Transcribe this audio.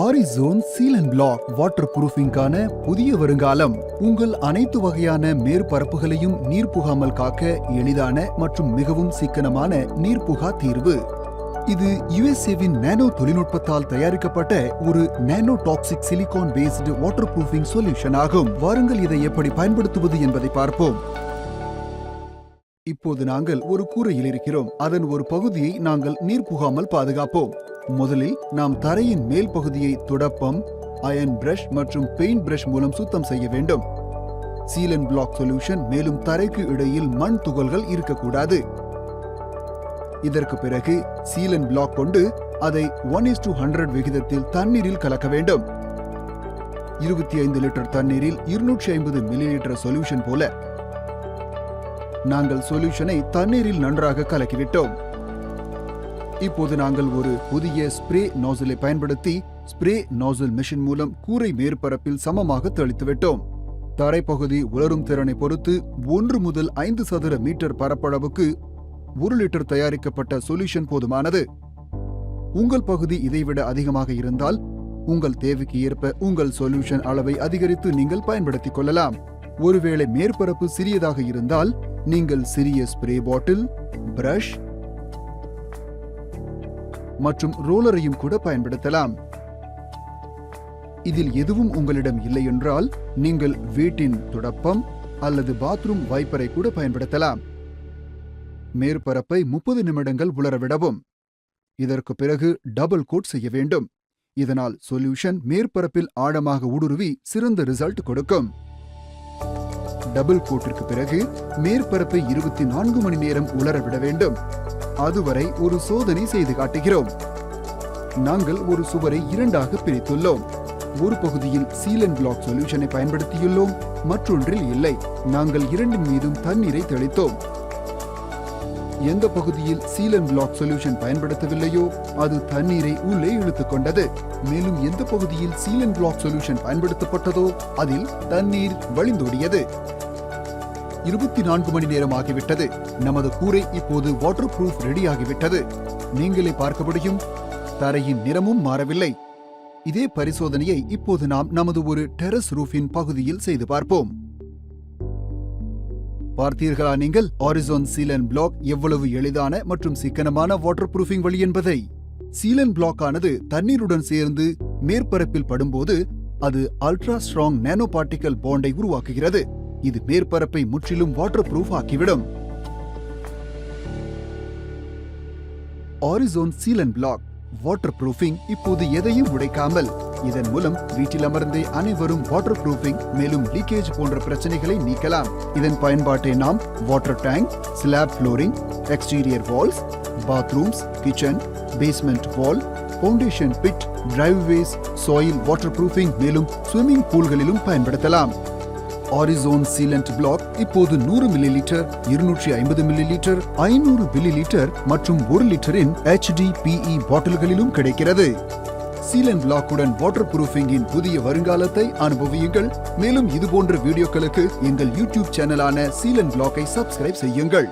Arizon seal and block water ப்ரூஃபிங்கான புதிய வருங்காலம். உங்கள் அனைத்து வகையான மேற்பரப்புகளையும் நீர் புகாமல் காக்க எளிதான மற்றும் மிகவும் சிக்கனமான நீர்புகா தீர்வு. இது யுஎஸ்ஏவின் நானோ தொழில்நுட்பத்தால் தயாரிக்கப்பட்ட ஒரு nano toxic silicone based waterproofing solution ஆகும். வாருங்கள் இதை எப்படி பயன்படுத்துவது என்பதை பார்ப்போம். இப்போது நாங்கள் ஒரு கூரையில் இருக்கிறோம். அதன் ஒரு பகுதியை நாங்கள் நீர் புகாமல் பாதுகாப்போம். முதலில் நாம் தரையின் மேல் பகுதியை துடப்பம் அயன் பிரஷ் மற்றும் பெயிண்ட் பிரஷ் மூலம் சுத்தம் செய்ய வேண்டும். சீலன் பிளாக் சொல்யூஷன் மேலும் தரைக்கு இடையில் மண் துகள்கள் இருக்கக்கூடாது. இதற்கு பிறகு சீலன் பிளாக் கொண்டு அதை ஒன் இஸ் டூ ஹண்ட்ரட் விகிதத்தில் தண்ணீரில் கலக்க வேண்டும். இருபத்தி ஐந்து லிட்டர் தண்ணீரில் இருநூற்றி ஐம்பது மில்லி லிட்டர் சொல்யூஷன் போல. நாங்கள் சொல்யூஷனை தண்ணீரில் நன்றாக கலக்கிவிட்டோம். இப்போது நாங்கள் ஒரு புதிய ஸ்ப்ரே நாசிலை பயன்படுத்தி ஸ்ப்ரே நாசில் மிஷின் மூலம் கூரை மேற்பரப்பில் சமமாக தெளித்துவிட்டோம் தரைப்பகுதி உலரும் திறனை பொறுத்து ஒன்று முதல் ஐந்து சதுர மீட்டர் பரப்பளவுக்கு ஒரு லிட்டர் தயாரிக்கப்பட்ட சொல்யூஷன் போதுமானது. உங்கள் பகுதி இதைவிட அதிகமாக இருந்தால் உங்கள் தேவைக்கு ஏற்ப உங்கள் சொல்யூஷன் அளவை அதிகரித்து நீங்கள் பயன்படுத்திக் கொள்ளலாம். ஒருவேளை மேற்பரப்பு சிறியதாக இருந்தால் நீங்கள் சிறிய ஸ்ப்ரே பாட்டில் பிரஷ் மற்றும் ரோலரையும் கூட பயன்படுத்தலாம். இதில் எதுவும் உங்களிடம் இல்லை என்றால் நீங்கள் வீட்டின் துடப்பம் அல்லது பாத்ரூம் வைப்பரை கூட பயன்படுத்தலாம். மேற்பரப்பை முப்பது நிமிடங்கள் உலரவிடவும் இதற்கு பிறகு டபுள் கோட் செய்ய வேண்டும். இதனால் சொல்யூஷன் மேற்பரப்பில் ஆழமாக ஊடுருவி சிறந்த ரிசல்ட் கொடுக்கும். டபுள் கோட்டிற்கு பிறகு மேற்பரப்பை இருபத்தி நான்கு மணி நேரம் உலரவிட வேண்டும். அதுவரை ஒரு சோதனை செய்து காட்டுகிறோம். நாங்கள் ஒரு சுவரை இரண்டாக பிரித்துள்ளோம். ஒரு பகுதியில் சீலன் பிளாக் சொல்யூஷனை பயன்படுத்தியுள்ளோம் மற்றொன்றில் இல்லை. நாங்கள் இரண்டின் மீதும் தண்ணீரை தெளித்தோம். எந்த பகுதியில் சீலன் பிளாக் சொல்யூஷன் பயன்படுத்தவில்லையோ அது தண்ணீரை உள்ளே இழுத்துக் கொண்டது. மேலும் எந்த பகுதியில் சீலன் பிளாக் சொல்யூஷன் பயன்படுத்தப்பட்டதோ அதில் தண்ணீர் வழிந்தோடியது. இருபத்தி நான்கு மணி நேரம் ஆகிவிட்டது நமது கூரை இப்போது வாட்டர் ப்ரூஃப் ரெடியாகிவிட்டது நீங்களே பார்க்க முடியும் தரையின் நிறமும் மாறவில்லை. இதே பரிசோதனையை இப்போது நாம் நமது ஒரு டெரஸ் ரூஃபின் பகுதியில் செய்து பார்ப்போம். பார்த்தீர்களா நீங்கள்? ஆரிசோன் சீலன் பிளாக் எவ்வளவு எளிதான மற்றும் சிக்கனமான வாட்டர் ப்ரூஃபிங் வழி என்பதை. சீலன் பிளாக் ஆனது தண்ணீருடன் சேர்ந்து மேற்பரப்பில் படும்போது அது அல்ட்ரா ஸ்ட்ராங் நேனோ பார்ட்டிகல் பாண்டை உருவாக்குகிறது. இது மேற்பரப்பை முற்றிலும் water proof ஆக்கிவிடும். Arizon seal and block waterproofing இப்போது எதையும் உடைக்காமல் இதன் மூலம் வீட்டில் அமர்ந்தே அனைவரும் வாட்டர் ப்ரூஃபிங் மேலும் லீக்கேஜ் போன்ற பிரச்சனைகளை நீக்கலாம். இதன் பயன்பாட்டை நாம் water tank slab flooring exterior walls bathrooms kitchen basement wall foundation pit driveways soil waterproofing மேலும் ஸ்விம்மிங் பூல்களிலும் பயன்படுத்தலாம். ஆரிசோன் சீலண்ட் பிளாக் இப்போது நூறு மில்லி லிட்டர் இருநூற்றி ஐம்பது மில்லி லிட்டர் ஐநூறு மில்லி லிட்டர் மற்றும் ஒரு லிட்டரின் ஹெச்டிபிஇ பாட்டில்களிலும் கிடைக்கிறது. சீலன் பிளாக்குடன் வாட்டர் ப்ரூஃபிங்கின் புதிய வருங்காலத்தை அனுபவியுங்கள். மேலும் இதுபோன்ற வீடியோக்களுக்கு எங்கள் யூடியூப் சேனலான சீலன் பிளாக்கை சப்ஸ்கிரைப் செய்யுங்கள்.